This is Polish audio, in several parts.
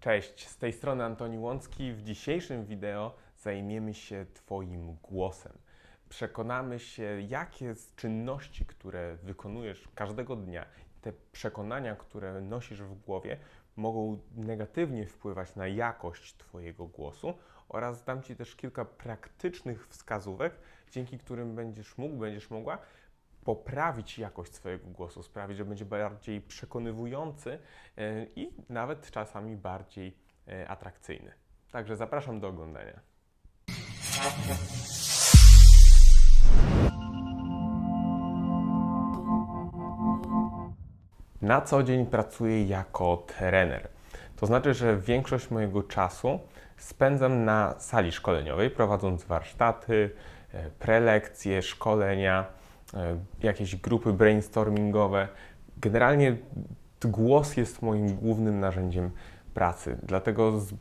Cześć, z tej strony Antoni Łącki. W dzisiejszym wideo zajmiemy się Twoim głosem. Przekonamy się, jakie czynności, które wykonujesz każdego dnia, te przekonania, które nosisz w głowie, mogą negatywnie wpływać na jakość Twojego głosu oraz dam Ci też kilka praktycznych wskazówek, dzięki którym będziesz mógł, będziesz mogła poprawić jakość swojego głosu, sprawić, że będzie bardziej przekonywujący e, i nawet czasami bardziej e, atrakcyjny. Także zapraszam do oglądania. Na co dzień pracuję jako trener. To znaczy, że większość mojego czasu spędzam na sali szkoleniowej, prowadząc warsztaty, e, prelekcje, szkolenia, jakieś grupy brainstormingowe. Generalnie głos jest moim głównym narzędziem pracy. Dlatego z,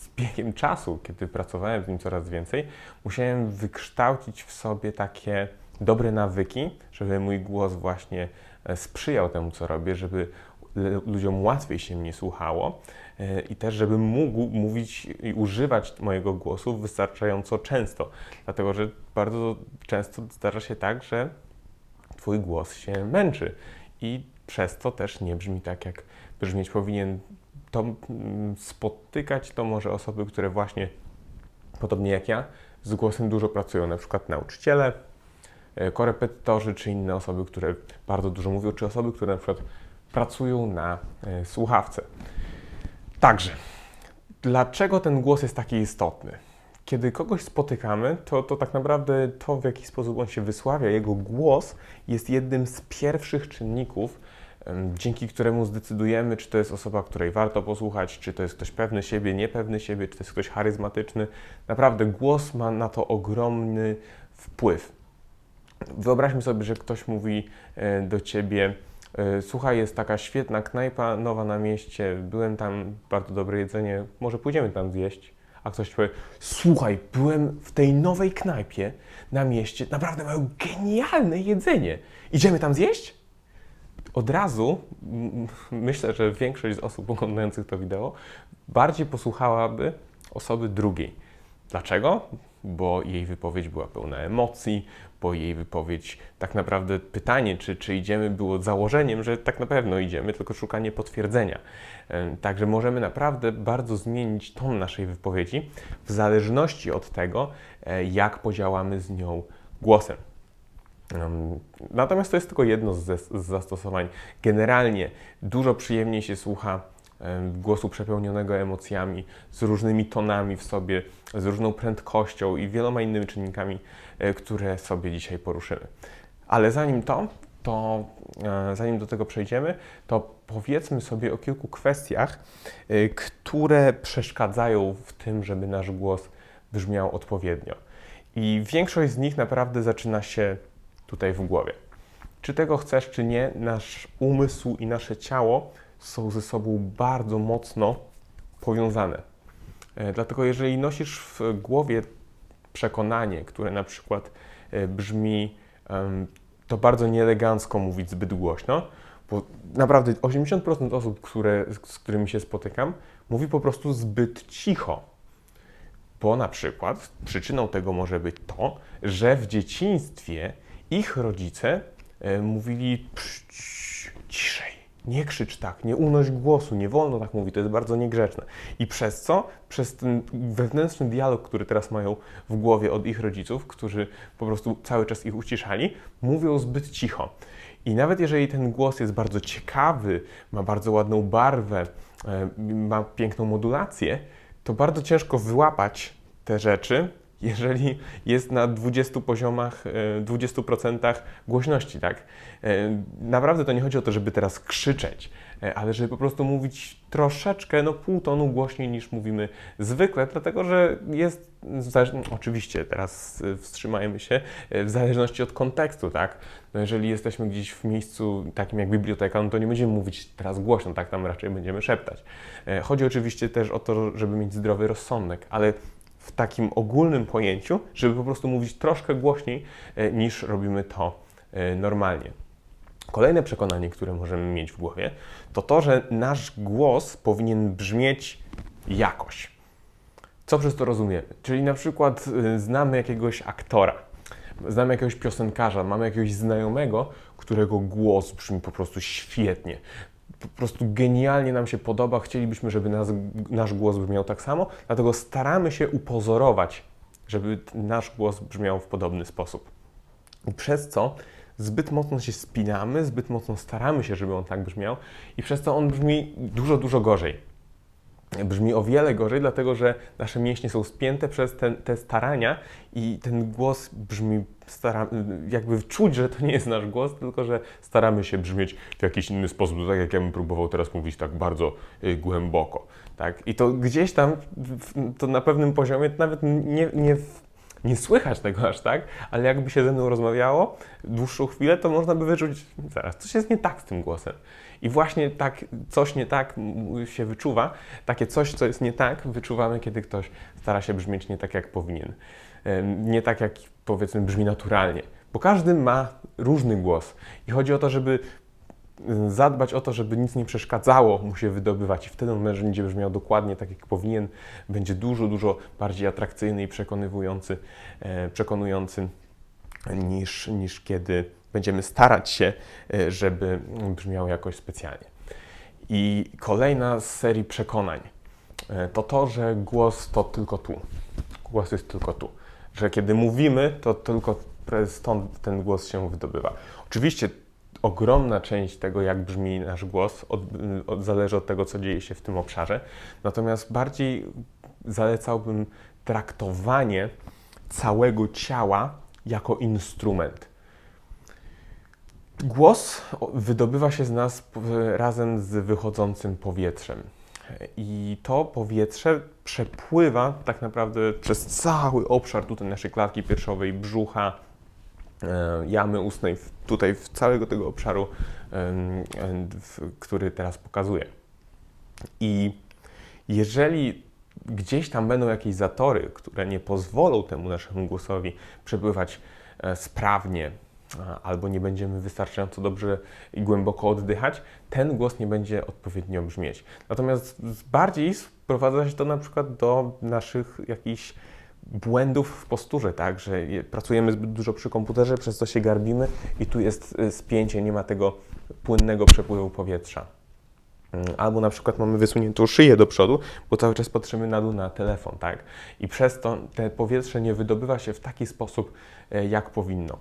z biegiem czasu, kiedy pracowałem z nim coraz więcej, musiałem wykształcić w sobie takie dobre nawyki, żeby mój głos właśnie e, sprzyjał temu, co robię, żeby ludziom łatwiej się mnie słuchało e, i też, żebym mógł mówić i używać mojego głosu wystarczająco często. Dlatego, że bardzo często zdarza się tak, że Twój głos się męczy i przez to też nie brzmi tak, jak brzmieć powinien. To mm, spotykać to może osoby, które właśnie, podobnie jak ja, z głosem dużo pracują, na przykład nauczyciele, e, korepetytorzy, czy inne osoby, które bardzo dużo mówią, czy osoby, które na przykład pracują na e, słuchawce. Także, dlaczego ten głos jest taki istotny? Kiedy kogoś spotykamy, to, to tak naprawdę to, w jaki sposób on się wysławia, jego głos jest jednym z pierwszych czynników, dzięki któremu zdecydujemy, czy to jest osoba, której warto posłuchać, czy to jest ktoś pewny siebie, niepewny siebie, czy to jest ktoś charyzmatyczny. Naprawdę głos ma na to ogromny wpływ. Wyobraźmy sobie, że ktoś mówi e, do ciebie: Słuchaj, jest taka świetna knajpa nowa na mieście, byłem tam, bardzo dobre jedzenie, może pójdziemy tam zjeść. A ktoś powie: Słuchaj, byłem w tej nowej knajpie na mieście, naprawdę mają genialne jedzenie. Idziemy tam zjeść? Od razu myślę, że większość z osób oglądających to wideo bardziej posłuchałaby osoby drugiej. Dlaczego? Bo jej wypowiedź była pełna emocji, bo jej wypowiedź, tak naprawdę pytanie, czy, czy idziemy, było założeniem, że tak na pewno idziemy, tylko szukanie potwierdzenia. Także możemy naprawdę bardzo zmienić ton naszej wypowiedzi w zależności od tego, e, jak podziałamy z nią głosem. Natomiast to jest tylko jedno z, zastosowań. Generalnie dużo przyjemniej się słucha głosu przepełnionego emocjami, z różnymi tonami w sobie, z różną prędkością i wieloma innymi czynnikami, e, które sobie dzisiaj poruszymy. Ale zanim to, to e, zanim do tego przejdziemy, to powiedzmy sobie o kilku kwestiach, e, które przeszkadzają w tym, żeby nasz głos brzmiał odpowiednio. I większość z nich naprawdę zaczyna się tutaj w głowie. Czy tego chcesz, czy nie, nasz umysł i nasze ciało są ze sobą bardzo mocno powiązane. E, Dlatego, jeżeli nosisz w głowie przekonanie, które na przykład e, brzmi, to bardzo nieelegancko mówić zbyt głośno, bo naprawdę 80% osób, które, z którymi się spotykam, mówi po prostu zbyt cicho. Bo na przykład przyczyną tego może być to, że w dzieciństwie ich rodzice e, mówili "Psz, cii, ciszej, nie krzycz tak, nie unoś głosu, nie wolno tak mówić, to jest bardzo niegrzeczne. I przez co? Przez ten wewnętrzny dialog, który teraz mają w głowie od ich rodziców, którzy po prostu cały czas ich uciszali, mówią zbyt cicho. I nawet jeżeli ten głos jest bardzo ciekawy, ma bardzo ładną barwę, e, ma piękną modulację, to bardzo ciężko wyłapać te rzeczy, jeżeli jest na 20 poziomach, e, 20% głośności, tak? E, Naprawdę to nie chodzi o to, żeby teraz krzyczeć, e, ale żeby po prostu mówić troszeczkę, no pół tonu głośniej niż mówimy zwykle, dlatego że jest, zależ- oczywiście teraz e, wstrzymajmy się, e, w zależności od kontekstu, tak? No jeżeli jesteśmy gdzieś w miejscu takim jak biblioteka, no to nie będziemy mówić teraz głośno, tak? Tam raczej będziemy szeptać. E, Chodzi oczywiście też o to, żeby mieć zdrowy rozsądek, ale w takim ogólnym pojęciu, żeby po prostu mówić troszkę głośniej e, niż robimy to e, normalnie. Kolejne przekonanie, które możemy mieć w głowie, to to, że nasz głos powinien brzmieć jakoś. Co przez to rozumiemy? Czyli na przykład y, znamy jakiegoś aktora, znamy jakiegoś piosenkarza, mamy jakiegoś znajomego, którego głos brzmi po prostu świetnie. Po prostu genialnie nam się podoba, chcielibyśmy, żeby nas, nasz głos brzmiał tak samo, dlatego staramy się upozorować, żeby nasz głos brzmiał w podobny sposób. I przez co zbyt mocno się spinamy, zbyt mocno staramy się, żeby on tak brzmiał, i przez to on brzmi dużo, dużo gorzej brzmi o wiele gorzej, dlatego że nasze mięśnie są spięte przez te, starania i ten głos brzmi, stara, jakby czuć, że to nie jest nasz głos, tylko że staramy się brzmieć w jakiś inny sposób, tak jak ja bym próbował teraz mówić tak bardzo y, głęboko. Tak? I to gdzieś tam, to na pewnym poziomie, nawet nie, nie nie słychać tego aż tak, ale jakby się ze mną rozmawiało dłuższą chwilę, to można by wyczuć, zaraz, coś jest nie tak z tym głosem. I właśnie tak, coś nie tak się wyczuwa, takie coś, co jest nie tak, wyczuwamy, kiedy ktoś stara się brzmieć nie tak, jak powinien. Nie tak, jak powiedzmy brzmi naturalnie. Bo każdy ma różny głos. I chodzi o to, żeby zadbać o to, żeby nic nie przeszkadzało mu się wydobywać i wtedy on będzie brzmiał dokładnie tak, jak powinien, będzie dużo, dużo bardziej atrakcyjny i przekonywujący, e, przekonujący niż, niż kiedy będziemy starać się, e, żeby brzmiał jakoś specjalnie. I kolejna z serii przekonań e, to to, że głos to tylko tu. Głos jest tylko tu. Że kiedy mówimy, to tylko stąd ten głos się wydobywa. Oczywiście ogromna część tego, jak brzmi nasz głos, od, od, zależy od tego, co dzieje się w tym obszarze. Natomiast bardziej zalecałbym traktowanie całego ciała jako instrument. Głos wydobywa się z nas razem z wychodzącym powietrzem. I to powietrze przepływa tak naprawdę przez cały obszar tutaj naszej klatki piersiowej, brzucha, E, jamy ustnej, tutaj w całego tego obszaru, który teraz pokazuję. I jeżeli gdzieś tam będą jakieś zatory, które nie pozwolą temu naszemu głosowi przepływać e, sprawnie, albo nie będziemy wystarczająco dobrze i głęboko oddychać, ten głos nie będzie odpowiednio brzmieć. Natomiast bardziej sprowadza się to na przykład do naszych jakichś błędów w posturze, tak, że pracujemy zbyt dużo przy komputerze, przez co się garbimy i tu jest y, spięcie, nie ma tego płynnego przepływu powietrza. Mm, albo na przykład mamy wysuniętą szyję do przodu, bo cały czas patrzymy na dół na telefon, tak? I przez to te powietrze nie wydobywa się w taki sposób, e, jak powinno.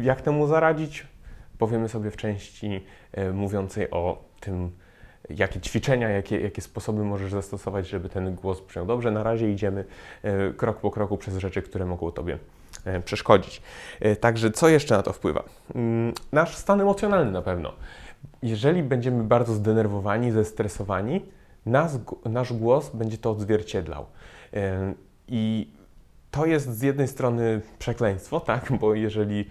Jak temu zaradzić? Powiemy sobie w części e, mówiącej o tym, jakie ćwiczenia, jakie, jakie sposoby możesz zastosować, żeby ten głos brzmiał dobrze. Na razie idziemy e, krok po kroku przez rzeczy, które mogą Tobie e, przeszkodzić. Także co jeszcze na to wpływa? Mm, nasz stan emocjonalny na pewno. Jeżeli będziemy bardzo zdenerwowani, zestresowani, nas, nasz głos będzie to odzwierciedlał. I to jest z jednej strony przekleństwo, tak? bo jeżeli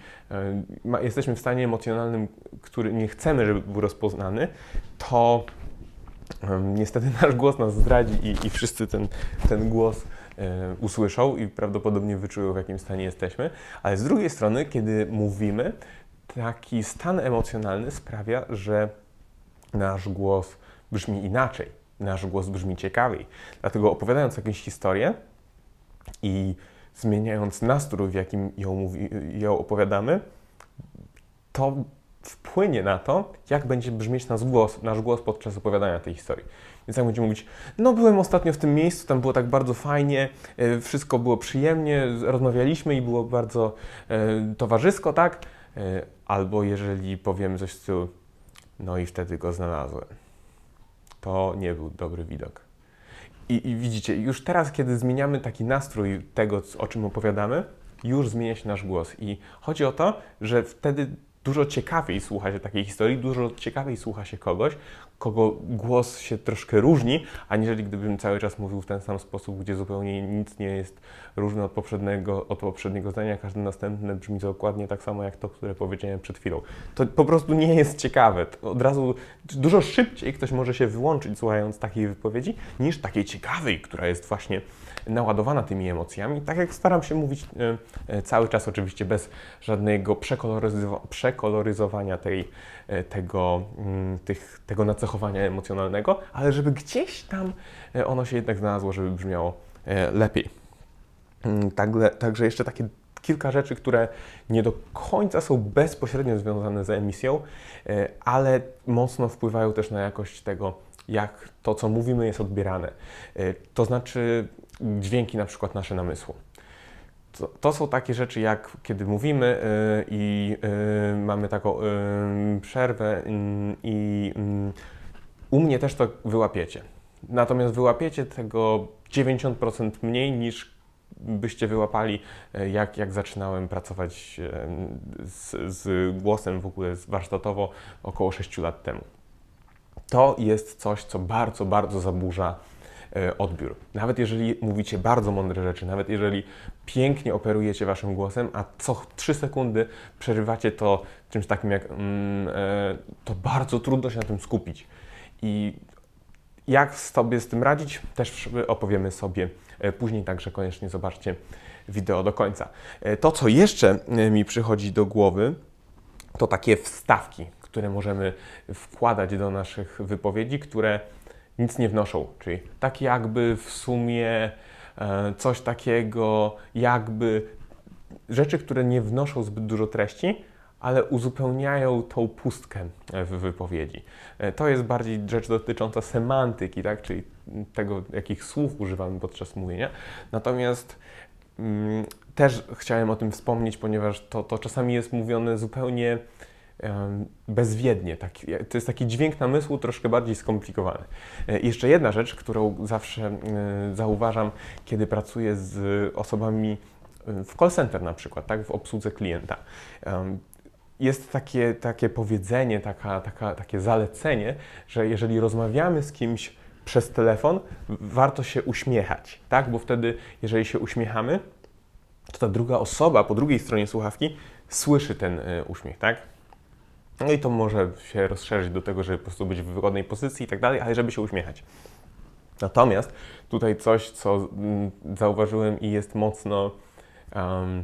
ma, jesteśmy w stanie emocjonalnym, który nie chcemy, żeby był rozpoznany, to Niestety nasz głos nas zdradzi i, i wszyscy ten, ten głos e, usłyszą i prawdopodobnie wyczują, w jakim stanie jesteśmy. Ale z drugiej strony, kiedy mówimy, taki stan emocjonalny sprawia, że nasz głos brzmi inaczej, nasz głos brzmi ciekawiej. Dlatego opowiadając jakąś historię i zmieniając nastrój, w jakim ją, mówi, ją opowiadamy, to wpłynie na to, jak będzie brzmieć nasz głos, nasz głos podczas opowiadania tej historii. Więc jak będziemy mówić, no byłem ostatnio w tym miejscu, tam było tak bardzo fajnie, e, wszystko było przyjemnie, rozmawialiśmy i było bardzo e, towarzysko, tak? E, albo jeżeli powiemy coś w no i wtedy go znalazłem. To nie był dobry widok. I, I, widzicie, już teraz, kiedy zmieniamy taki nastrój tego, o czym opowiadamy, już zmienia się nasz głos. I chodzi o to, że wtedy dużo ciekawiej słucha się takiej historii, dużo ciekawiej słucha się kogoś, kogo głos się troszkę różni, aniżeli gdybym cały czas mówił w ten sam sposób, gdzie zupełnie nic nie jest różne od poprzedniego, od poprzedniego zdania, każde następne brzmi dokładnie tak samo jak to, które powiedziałem przed chwilą. To po prostu nie jest ciekawe. To Od razu dużo szybciej ktoś może się wyłączyć słuchając takiej wypowiedzi, niż takiej ciekawej, która jest właśnie naładowana tymi emocjami. Tak jak staram się mówić e, e, cały czas, oczywiście bez żadnego przekoloryzowa- przekoloryzowania tej, e, tego, mm, tych, tego nacechowania emocjonalnego, ale żeby gdzieś tam ono się jednak znalazło, żeby brzmiało lepiej. Mm, Także, także jeszcze takie kilka rzeczy, które nie do końca są bezpośrednio związane z emisją, ale mocno wpływają też na jakość tego, jak to, co mówimy, jest odbierane. To znaczy dźwięki na przykład nasze namysłu. To, to są takie rzeczy, jak kiedy mówimy e, i e, mamy taką e, przerwę mm, i mm, u mnie też to wyłapiecie. Natomiast wyłapiecie tego 90% mniej niż byście wyłapali, e, jak, jak zaczynałem pracować z, z głosem w ogóle warsztatowo około 6 lat temu. To jest coś, co bardzo, bardzo zaburza odbiór. Nawet jeżeli mówicie bardzo mądre rzeczy, nawet jeżeli pięknie operujecie waszym głosem, a co 3 sekundy przerywacie to czymś takim jak mm, e, to bardzo trudno się na tym skupić. I jak sobie z tym radzić, też opowiemy sobie e, później, także koniecznie zobaczcie wideo do końca. E, To, co jeszcze e, mi przychodzi do głowy, to takie wstawki, które możemy wkładać do naszych wypowiedzi, które nic nie wnoszą, czyli tak jakby w sumie e, coś takiego, jakby rzeczy, które nie wnoszą zbyt dużo treści, ale uzupełniają tą pustkę e, w wypowiedzi. E, To jest bardziej rzecz dotycząca semantyki, tak? czyli tego, jakich słów używamy podczas mówienia. Natomiast mm, też chciałem o tym wspomnieć, ponieważ to, to czasami jest mówione zupełnie bezwiednie. Taki, to jest taki dźwięk namysłu troszkę bardziej skomplikowany. E, jeszcze jedna rzecz, którą zawsze e, zauważam, kiedy pracuję z osobami e, w call center na przykład, tak, w obsłudze klienta. Jest takie, takie powiedzenie, taka, taka, takie zalecenie, że jeżeli rozmawiamy z kimś przez telefon, warto się uśmiechać, tak? Bo wtedy, jeżeli się uśmiechamy, to ta druga osoba po drugiej stronie słuchawki słyszy ten y, uśmiech, tak? No i to może się rozszerzyć do tego, żeby po prostu być w wygodnej pozycji i tak dalej, ale żeby się uśmiechać. Natomiast tutaj coś, co mm, zauważyłem i jest mocno, em,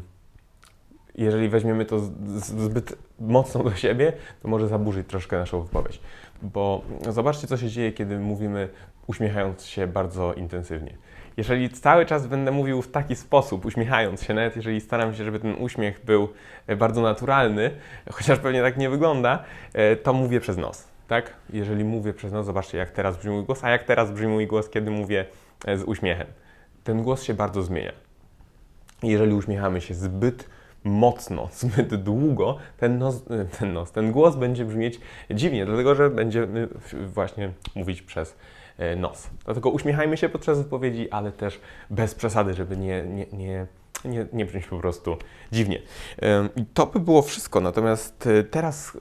jeżeli weźmiemy to zbyt mocno do siebie, to może zaburzyć troszkę naszą wypowiedź. Bo zobaczcie, co się dzieje, kiedy mówimy uśmiechając się bardzo intensywnie. Jeżeli cały czas będę mówił w taki sposób, uśmiechając się, nawet jeżeli staram się, żeby ten uśmiech był e, bardzo naturalny, chociaż pewnie tak nie wygląda, e, to mówię przez nos. Tak? Jeżeli mówię przez nos, zobaczcie, jak teraz brzmi mój głos, a jak teraz brzmi mój głos, kiedy mówię e, z uśmiechem. Ten głos się bardzo zmienia. Jeżeli uśmiechamy się zbyt mocno, zbyt długo, ten nos, ten nos, ten głos będzie brzmieć dziwnie, dlatego że będziemy właśnie mówić przez nos. Dlatego uśmiechajmy się podczas wypowiedzi, ale też bez przesady, żeby nie, nie, nie, nie, nie brzmieć po prostu dziwnie. To by było wszystko, natomiast e, teraz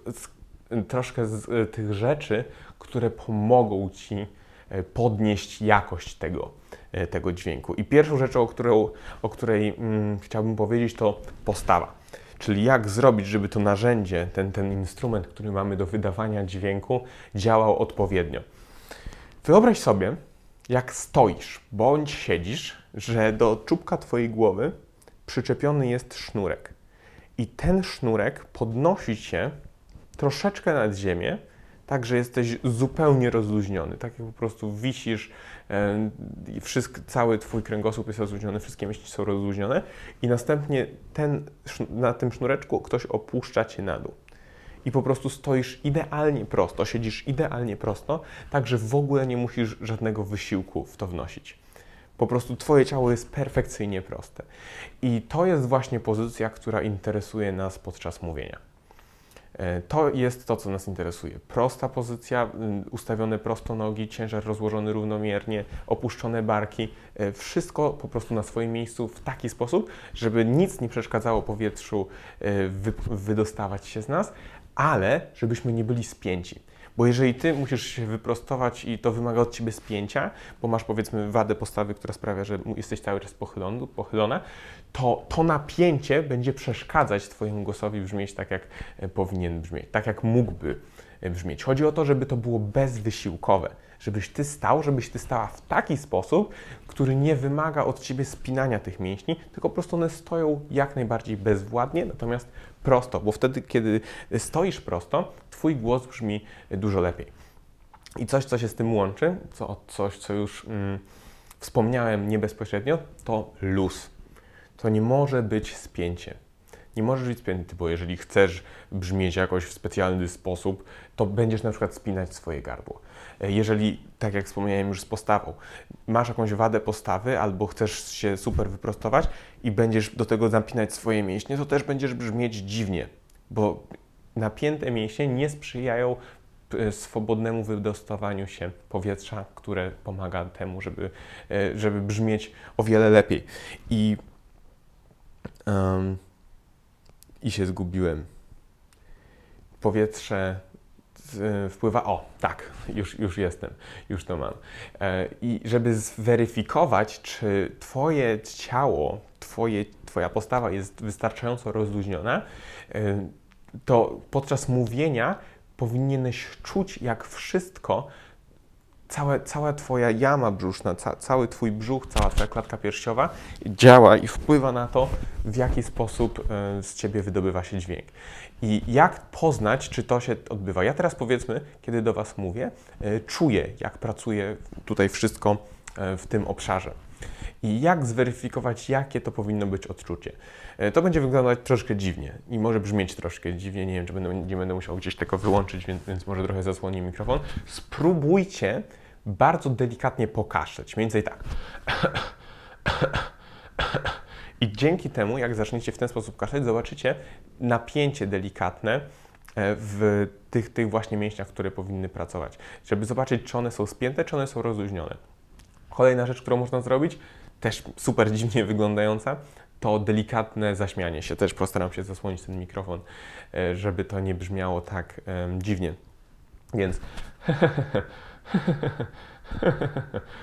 troszkę z e, tych rzeczy, które pomogą Ci e, podnieść jakość tego, e, tego dźwięku. I pierwszą rzeczą, o, o której mm, chciałbym powiedzieć, to postawa. Czyli jak zrobić, żeby to narzędzie, ten, ten instrument, który mamy do wydawania dźwięku, działał odpowiednio. Wyobraź sobie, jak stoisz bądź siedzisz, że do czubka Twojej głowy przyczepiony jest sznurek. I ten sznurek podnosi Cię troszeczkę nad ziemię, tak, że jesteś zupełnie rozluźniony, tak jak po prostu wisisz, e, wszystko, cały Twój kręgosłup jest rozluźniony, wszystkie myśli są rozluźnione i następnie ten, na tym sznureczku ktoś opuszcza Cię na dół. I po prostu stoisz idealnie prosto, siedzisz idealnie prosto, tak że w ogóle nie musisz żadnego wysiłku w to wnosić. Po prostu Twoje ciało jest perfekcyjnie proste. I to jest właśnie pozycja, która interesuje nas podczas mówienia. E, To jest to, co nas interesuje. Prosta pozycja, y, ustawione prosto nogi, ciężar rozłożony równomiernie, opuszczone barki, e, wszystko po prostu na swoim miejscu w taki sposób, żeby nic nie przeszkadzało powietrzu e, wy, wydostawać się z nas, ale żebyśmy nie byli spięci. Bo jeżeli ty musisz się wyprostować i to wymaga od ciebie spięcia, bo masz powiedzmy wadę postawy, która sprawia, że jesteś cały czas pochylony, pochylona, to to napięcie będzie przeszkadzać twojemu głosowi brzmieć tak, jak e, powinien brzmieć, tak jak mógłby brzmieć. Chodzi o to, żeby to było bezwysiłkowe, żebyś ty stał, żebyś ty stała w taki sposób, który nie wymaga od ciebie spinania tych mięśni, tylko po prostu one stoją jak najbardziej bezwładnie, natomiast prosto, bo wtedy, kiedy stoisz prosto, twój głos brzmi dużo lepiej. I coś, co się z tym łączy, co, coś, co już mm, wspomniałem nie bezpośrednio, to luz. To nie może być spięcie. Nie możesz być spięty, bo jeżeli chcesz brzmieć jakoś w specjalny sposób, to będziesz na przykład spinać swoje gardło. E, Jeżeli, tak jak wspomniałem już z postawą, masz jakąś wadę postawy albo chcesz się super wyprostować i będziesz do tego napinać swoje mięśnie, to też będziesz brzmieć dziwnie, bo napięte mięśnie nie sprzyjają e, swobodnemu wydostawaniu się powietrza, które pomaga temu, żeby, e, żeby brzmieć o wiele lepiej. I, em, I się zgubiłem. Powietrze z- wpływa. O, tak, już, już jestem, już to mam. E, I żeby zweryfikować, czy Twoje ciało, twoje, Twoja postawa jest wystarczająco rozluźniona, e, to podczas mówienia powinieneś czuć, jak wszystko, całe, cała Twoja jama brzuszna, ca, cały Twój brzuch, cała Twoja klatka piersiowa działa i wpływa na to, w jaki sposób e, z Ciebie wydobywa się dźwięk. I jak poznać, czy to się odbywa? Ja teraz powiedzmy, kiedy do Was mówię, e, czuję, jak pracuje tutaj wszystko e, w tym obszarze. I jak zweryfikować, jakie to powinno być odczucie? To będzie wyglądać troszkę dziwnie i może brzmieć troszkę dziwnie. Nie wiem, czy będę, nie będę musiał gdzieś tego wyłączyć, więc, więc może trochę zasłonię mikrofon. Spróbujcie bardzo delikatnie pokaszleć, mniej więcej tak. I dzięki temu, jak zaczniecie w ten sposób kaszleć, zobaczycie napięcie delikatne e, w tych, tych właśnie mięśniach, które powinny pracować, żeby zobaczyć, czy one są spięte, czy one są rozluźnione. Kolejna rzecz, którą można zrobić, też super dziwnie wyglądająca, to delikatne zaśmianie się. Też postaram się zasłonić ten mikrofon, e, żeby to nie brzmiało tak em, dziwnie. Więc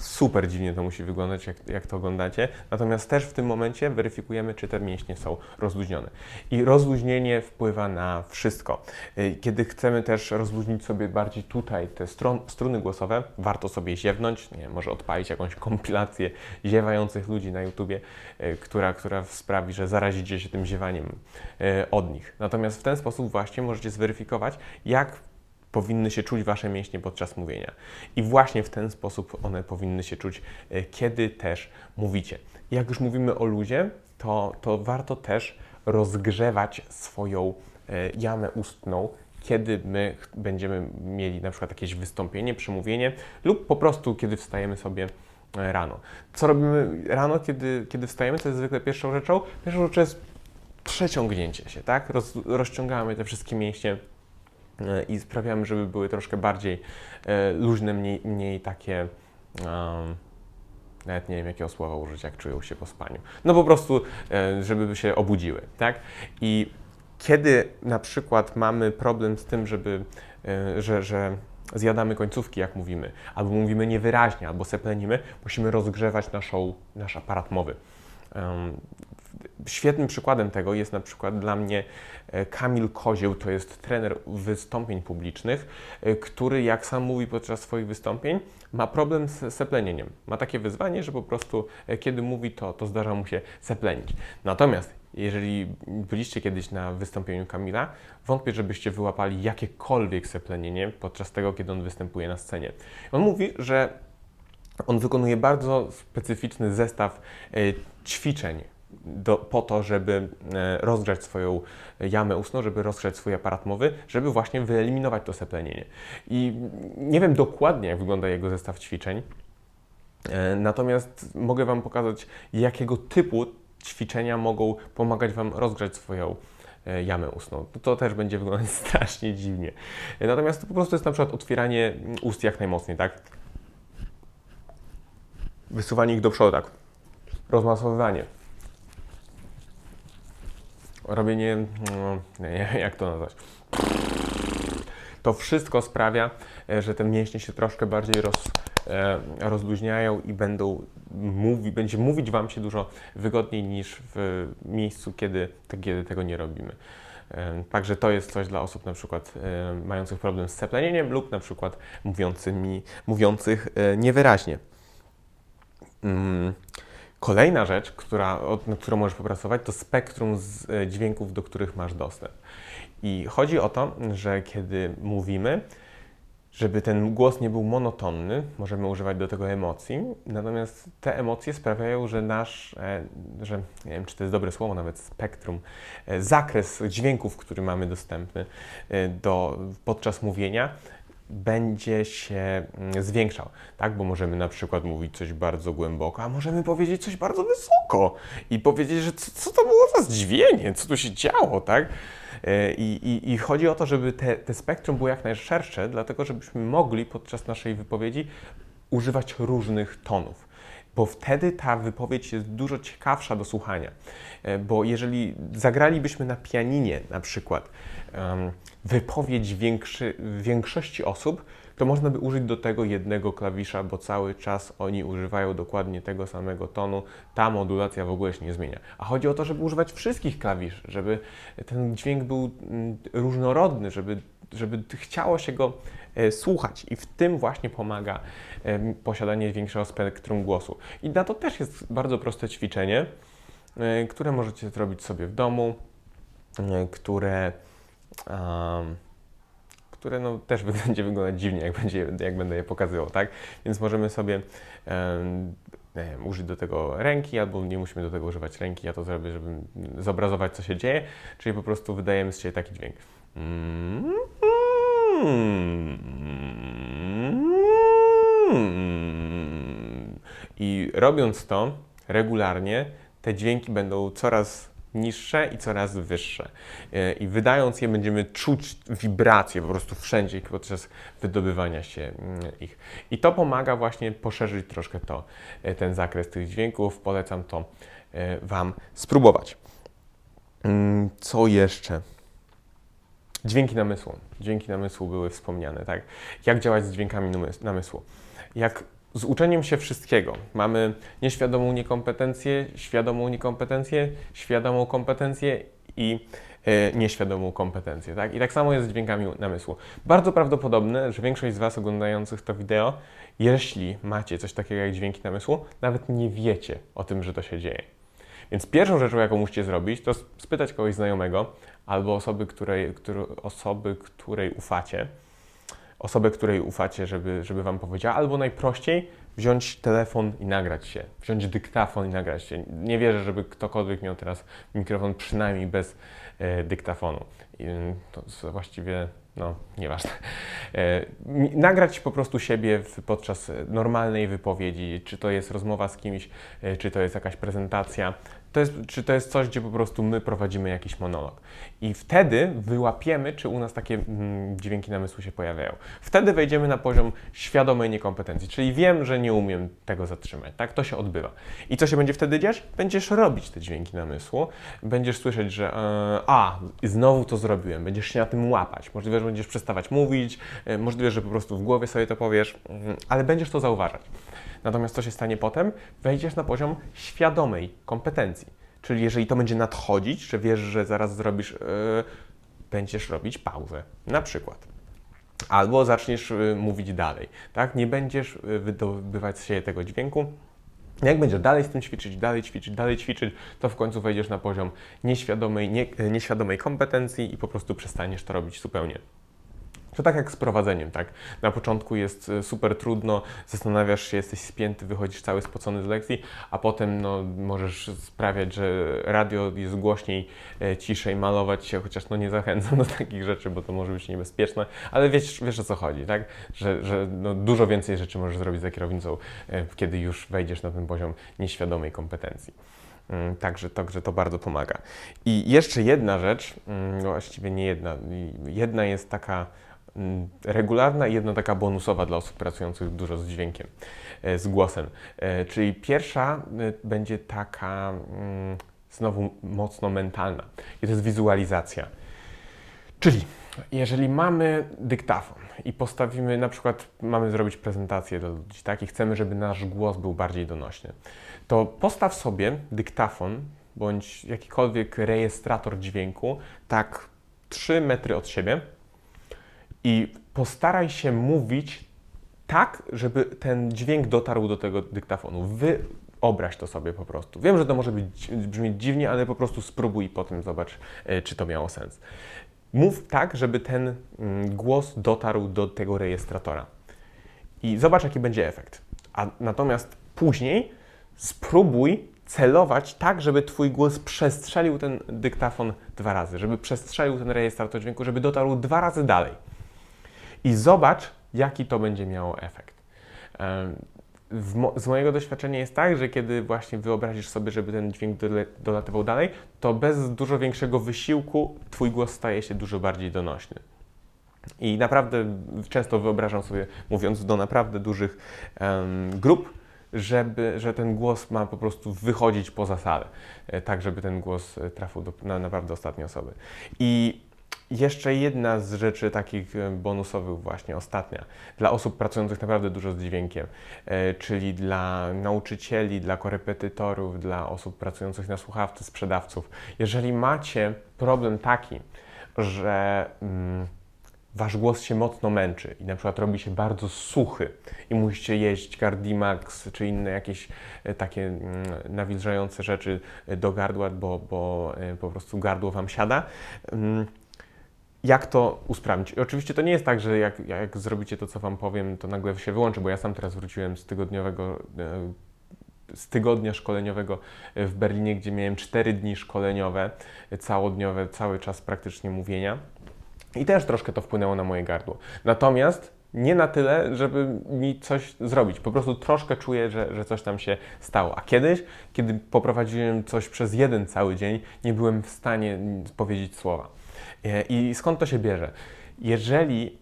super dziwnie to musi wyglądać, jak, jak to oglądacie. Natomiast też w tym momencie weryfikujemy, czy te mięśnie są rozluźnione. I rozluźnienie wpływa na wszystko. Y, Kiedy chcemy też rozluźnić sobie bardziej tutaj te stron, struny głosowe, warto sobie ziewnąć, nie, może odpalić jakąś kompilację ziewających ludzi na YouTubie, y, która, która sprawi, że zarazicie się tym ziewaniem y, od nich. Natomiast w ten sposób właśnie możecie zweryfikować, jak powinny się czuć Wasze mięśnie podczas mówienia. I właśnie w ten sposób one powinny się czuć, e, kiedy też mówicie. Jak już mówimy o luzie, to, to warto też rozgrzewać swoją e, jamę ustną, kiedy my będziemy mieli na przykład jakieś wystąpienie, przemówienie lub po prostu kiedy wstajemy sobie e, rano. Co robimy rano, kiedy, kiedy wstajemy? To jest zwykle pierwszą rzeczą. Pierwszą rzeczą jest przeciągnięcie się, tak? Roz, rozciągamy te wszystkie mięśnie i sprawiamy, żeby były troszkę bardziej e, luźne, mniej, mniej takie. em, nawet nie wiem, jakiego słowa użyć, jak czują się po spaniu. No po prostu, e, żeby się obudziły, tak? I kiedy na przykład mamy problem z tym, żeby, e, że, że zjadamy końcówki, jak mówimy, albo mówimy niewyraźnie, albo seplenimy, musimy rozgrzewać naszą, nasz aparat mowy. Świetnym przykładem tego jest na przykład dla mnie e, Kamil Kozieł, to jest trener wystąpień publicznych, e, który, jak sam mówi podczas swoich wystąpień, ma problem z seplenieniem. Ma takie wyzwanie, że po prostu e, kiedy mówi, to, to zdarza mu się seplenić. Natomiast jeżeli byliście kiedyś na wystąpieniu Kamila, wątpię, żebyście wyłapali jakiekolwiek seplenienie podczas tego, kiedy on występuje na scenie. On mówi, że on wykonuje bardzo specyficzny zestaw ćwiczeń do, po to, żeby e, rozgrzać swoją jamę ustną, żeby rozgrzać swój aparat mowy, żeby właśnie wyeliminować to seplenienie. I nie wiem dokładnie, jak wygląda jego zestaw ćwiczeń, e, natomiast mogę Wam pokazać, jakiego typu ćwiczenia mogą pomagać Wam rozgrzać swoją e, jamę ustną. To, też będzie wyglądać strasznie dziwnie. Natomiast to po prostu jest na przykład otwieranie ust jak najmocniej, tak? Wysuwanie ich do przodu, tak. Rozmasowywanie. Robienie, no, jak to nazwać? To wszystko sprawia, e, że te mięśnie się troszkę bardziej roz, e, rozluźniają i będą mówi, będzie mówić Wam się dużo wygodniej niż w miejscu, kiedy, kiedy tego nie robimy. E, Także to jest coś dla osób na przykład mających problem z seplenieniem lub na przykład mówiącymi, mówiących niewyraźnie. Mm, Kolejna rzecz, która, nad którą możesz popracować, to spektrum e, dźwięków, do których masz dostęp. I chodzi o to, że kiedy mówimy, żeby ten głos nie był monotonny, możemy używać do tego emocji, natomiast te emocje sprawiają, że nasz, e, że nie wiem, czy to jest dobre słowo, nawet spektrum, e, zakres dźwięków, który mamy dostępny do, podczas mówienia, będzie się mm, zwiększał, tak? Bo możemy na przykład mówić coś bardzo głęboko, a możemy powiedzieć coś bardzo wysoko i powiedzieć, że co, co to było za zdźwięcie, co tu się działo, tak? E, I, i, I chodzi o to, żeby te, te spektrum było jak najszersze, dlatego żebyśmy mogli podczas naszej wypowiedzi używać różnych tonów. Bo wtedy ta wypowiedź jest dużo ciekawsza do słuchania. E, Bo jeżeli zagralibyśmy na pianinie na przykład wypowiedź większy, większości osób, to można by użyć do tego jednego klawisza, bo cały czas oni używają dokładnie tego samego tonu. Ta modulacja w ogóle się nie zmienia. A chodzi o to, żeby używać wszystkich klawiszy, żeby ten dźwięk był mm, różnorodny, żeby, żeby chciało się go e, słuchać. I w tym właśnie pomaga posiadanie większego spektrum głosu. I na to też jest bardzo proste ćwiczenie, e, które możecie zrobić sobie w domu, e, które, em, które no, też będzie wyglądać dziwnie, jak, będzie, jak będę je pokazywał, tak? Więc możemy sobie nie wiem, użyć do tego ręki, albo nie musimy do tego używać ręki. Ja to zrobię, żeby zobrazować, co się dzieje, czyli po prostu wydajemy z siebie taki dźwięk. I robiąc to regularnie, te dźwięki będą coraz niższe i coraz wyższe. E, I wydając je, będziemy czuć wibracje po prostu wszędzie podczas wydobywania się mm, ich. I to pomaga właśnie poszerzyć troszkę to, e, ten zakres tych dźwięków. Polecam to e, Wam spróbować. Mm, Co jeszcze? Dźwięki namysłu. Dźwięki namysłu były wspomniane, tak? Jak działać z dźwiękami namys- namysłu? Jak z uczeniem się wszystkiego. Mamy nieświadomą niekompetencję, świadomą niekompetencję, świadomą kompetencję i e, nieświadomą kompetencję, tak? I tak samo jest z dźwiękami namysłu. Bardzo prawdopodobne, że większość z Was oglądających to wideo, jeśli macie coś takiego jak dźwięki namysłu, nawet nie wiecie o tym, że to się dzieje. Więc pierwszą rzeczą, jaką musicie zrobić, to spytać kogoś znajomego albo osoby, której, który, osoby, której ufacie, osobę, której ufacie, żeby, żeby Wam powiedziała, albo najprościej wziąć telefon i nagrać się, wziąć dyktafon i nagrać się. Nie wierzę, żeby ktokolwiek miał teraz mikrofon przynajmniej bez e, dyktafonu. I, mm, to właściwie, no, nieważne. E, nagrać po prostu siebie w, podczas e, normalnej wypowiedzi, czy to jest rozmowa z kimś, e, czy to jest jakaś prezentacja, to jest, czy to jest coś, gdzie po prostu my prowadzimy jakiś monolog. I wtedy wyłapiemy, czy u nas takie mm, dźwięki namysłu się pojawiają. Wtedy wejdziemy na poziom świadomej niekompetencji, czyli wiem, że nie umiem tego zatrzymać. Tak, to się odbywa. I co się będzie wtedy dziać? Będziesz robić te dźwięki namysłu, będziesz słyszeć, że e, a, znowu to zrobiłem, będziesz się na tym łapać. Możliwe, że będziesz przestawać mówić, e, możliwe, że po prostu w głowie sobie to powiesz, mm, ale będziesz to zauważać. Natomiast co się stanie potem? Wejdziesz na poziom świadomej kompetencji. Czyli jeżeli to będzie nadchodzić, że wiesz, że zaraz zrobisz, yy, będziesz robić pauzę, na przykład. Albo zaczniesz yy, mówić dalej, tak? Nie będziesz yy, wydobywać z siebie tego dźwięku. Jak będziesz dalej z tym ćwiczyć, dalej ćwiczyć, dalej ćwiczyć, to w końcu wejdziesz na poziom nieświadomej, nie, nieświadomej kompetencji i po prostu przestaniesz to robić zupełnie. To tak jak z prowadzeniem, tak? Na początku jest e, super trudno, zastanawiasz się, jesteś spięty, wychodzisz cały spocony z lekcji, a potem no, możesz sprawiać, że radio jest głośniej, e, ciszej, malować się, chociaż no nie zachęcam do takich rzeczy, bo to może być niebezpieczne, ale wiesz, wiesz o co chodzi, tak? Że, że no, dużo więcej rzeczy możesz zrobić za kierownicą, e, kiedy już wejdziesz na ten poziom nieświadomej kompetencji. Mm, Także, także to bardzo pomaga. I jeszcze jedna rzecz, mm, właściwie nie jedna, jedna jest taka regularna i jedna taka bonusowa dla osób pracujących dużo z dźwiękiem, e, z głosem. E, Czyli pierwsza e, będzie taka mm, znowu mocno mentalna i to jest wizualizacja. Czyli Jeżeli mamy dyktafon i postawimy, na przykład mamy zrobić prezentację do ludzi, tak, i chcemy, żeby nasz głos był bardziej donośny, to postaw sobie dyktafon bądź jakikolwiek rejestrator dźwięku tak 3 metry od siebie i postaraj się mówić tak, żeby ten dźwięk dotarł do tego dyktafonu. Wyobraź to sobie po prostu. Wiem, że to może być, brzmieć dziwnie, ale po prostu spróbuj i potem zobacz, e, czy to miało sens. Mów tak, żeby ten mm, głos dotarł do tego rejestratora. I zobacz, jaki będzie efekt. A natomiast później spróbuj celować tak, żeby Twój głos przestrzelił ten dyktafon dwa razy, żeby przestrzelił ten rejestrator dźwięku, żeby dotarł dwa razy dalej. I zobacz, jaki to będzie miało efekt. Mo- z mojego doświadczenia jest tak, że kiedy właśnie wyobrazisz sobie, żeby ten dźwięk dolatywał dalej, to bez dużo większego wysiłku Twój głos staje się dużo bardziej donośny. I naprawdę często wyobrażam sobie, mówiąc do naprawdę dużych em, grup, żeby, że ten głos ma po prostu wychodzić poza salę, e, tak żeby ten głos e, trafił do na naprawdę ostatnie osoby. I jeszcze jedna z rzeczy takich e, bonusowych właśnie, ostatnia, dla osób pracujących naprawdę dużo z dźwiękiem, e, czyli dla nauczycieli, dla korepetytorów, dla osób pracujących na słuchawce, sprzedawców. Jeżeli macie problem taki, że mm, wasz głos się mocno męczy i na przykład robi się bardzo suchy i musicie jeść Gardimax czy inne jakieś e, takie mm, nawilżające rzeczy do gardła, bo, bo po prostu gardło wam siada. Mm, jak to usprawnić? I oczywiście to nie jest tak, że jak, jak zrobicie to, co Wam powiem, to nagle się wyłączy, bo ja sam teraz wróciłem z tygodniowego, e, z tygodnia szkoleniowego w Berlinie, gdzie miałem 4 dni szkoleniowe, e, całodniowe, cały czas praktycznie mówienia. I też troszkę to wpłynęło na moje gardło. Natomiast nie na tyle, żeby mi coś zrobić. Po prostu troszkę czuję, że, że coś tam się stało. A kiedyś, kiedy poprowadziłem coś przez jeden cały dzień, nie byłem w stanie mm, powiedzieć słowa. E, I skąd to się bierze? Jeżeli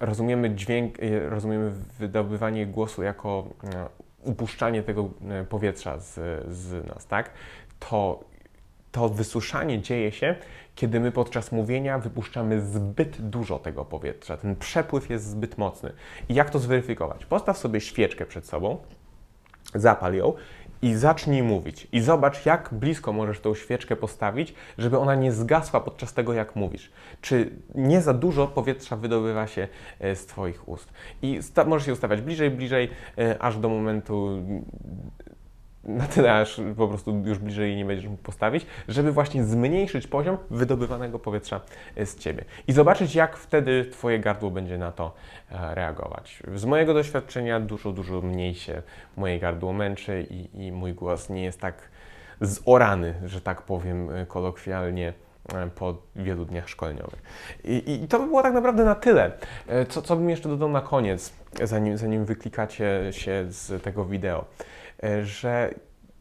rozumiemy dźwięk, e, rozumiemy wydobywanie głosu jako e, upuszczanie tego powietrza z, z nas, tak? To to wysuszanie dzieje się, kiedy my podczas mówienia wypuszczamy zbyt dużo tego powietrza. Ten przepływ jest zbyt mocny. I jak to zweryfikować? Postaw sobie świeczkę przed sobą, zapal ją i zacznij mówić. I zobacz, jak blisko możesz tą świeczkę postawić, żeby ona nie zgasła podczas tego, jak mówisz. Czy nie za dużo powietrza wydobywa się e, z Twoich ust. I możesz się ustawiać bliżej, bliżej, e, aż do momentu na tyle, aż po prostu już bliżej nie będziesz mógł postawić, żeby właśnie zmniejszyć poziom wydobywanego powietrza z ciebie. I zobaczyć, jak wtedy twoje gardło będzie na to e, reagować. Z mojego doświadczenia dużo, dużo mniej się moje gardło męczy i, i mój głos nie jest tak zorany, że tak powiem e, kolokwialnie, e, po wielu dniach szkoleniowych. I, I to by było tak naprawdę na tyle. Co, co bym jeszcze dodał na koniec, zanim, zanim wyklikacie się z tego wideo, że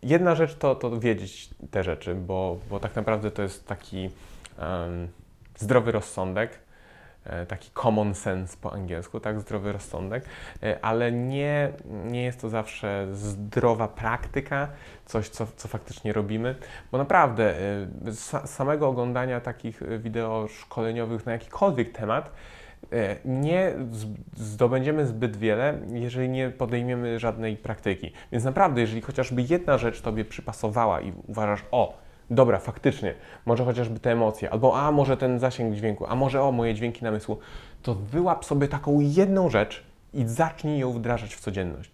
jedna rzecz to, to wiedzieć te rzeczy, bo, bo tak naprawdę to jest taki em, zdrowy rozsądek, e, taki common sense po angielsku, tak, zdrowy rozsądek, e, ale nie, nie jest to zawsze zdrowa praktyka, coś, co, co faktycznie robimy, bo naprawdę e, z samego oglądania takich e, wideo szkoleniowych na jakikolwiek temat e, nie z- zdobędziemy zbyt wiele, jeżeli nie podejmiemy żadnej praktyki. Więc naprawdę, jeżeli chociażby jedna rzecz Tobie przypasowała i uważasz, o, dobra, faktycznie, może chociażby te emocje, albo a, może ten zasięg dźwięku, a może o, moje dźwięki namysłu, to wyłap sobie taką jedną rzecz i zacznij ją wdrażać w codzienność.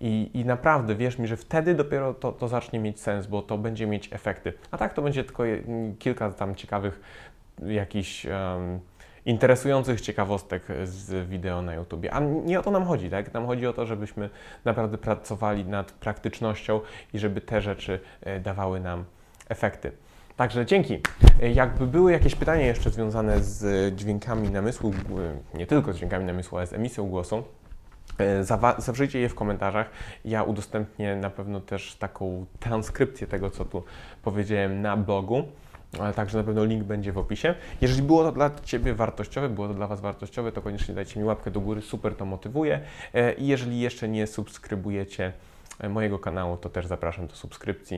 I, I naprawdę wierz mi, że wtedy dopiero to, to zacznie mieć sens, bo to będzie mieć efekty. A tak to będzie tylko kilka tam ciekawych jakichś em, interesujących ciekawostek z wideo na YouTubie. A nie o to nam chodzi, tak? Nam chodzi o to, żebyśmy naprawdę pracowali nad praktycznością i żeby te rzeczy e, dawały nam efekty. Także dzięki. E, Jakby były jakieś pytania jeszcze związane z dźwiękami namysłu, nie tylko z dźwiękami namysłu, ale z emisją głosu, e, zawrzyjcie je w komentarzach. Ja udostępnię na pewno też taką transkrypcję tego, co tu powiedziałem na blogu. Także na pewno link będzie w opisie. Jeżeli było to dla Ciebie wartościowe, było to dla Was wartościowe, to koniecznie dajcie mi łapkę do góry, super to motywuje. E, I jeżeli jeszcze nie subskrybujecie e, mojego kanału, to też zapraszam do subskrypcji.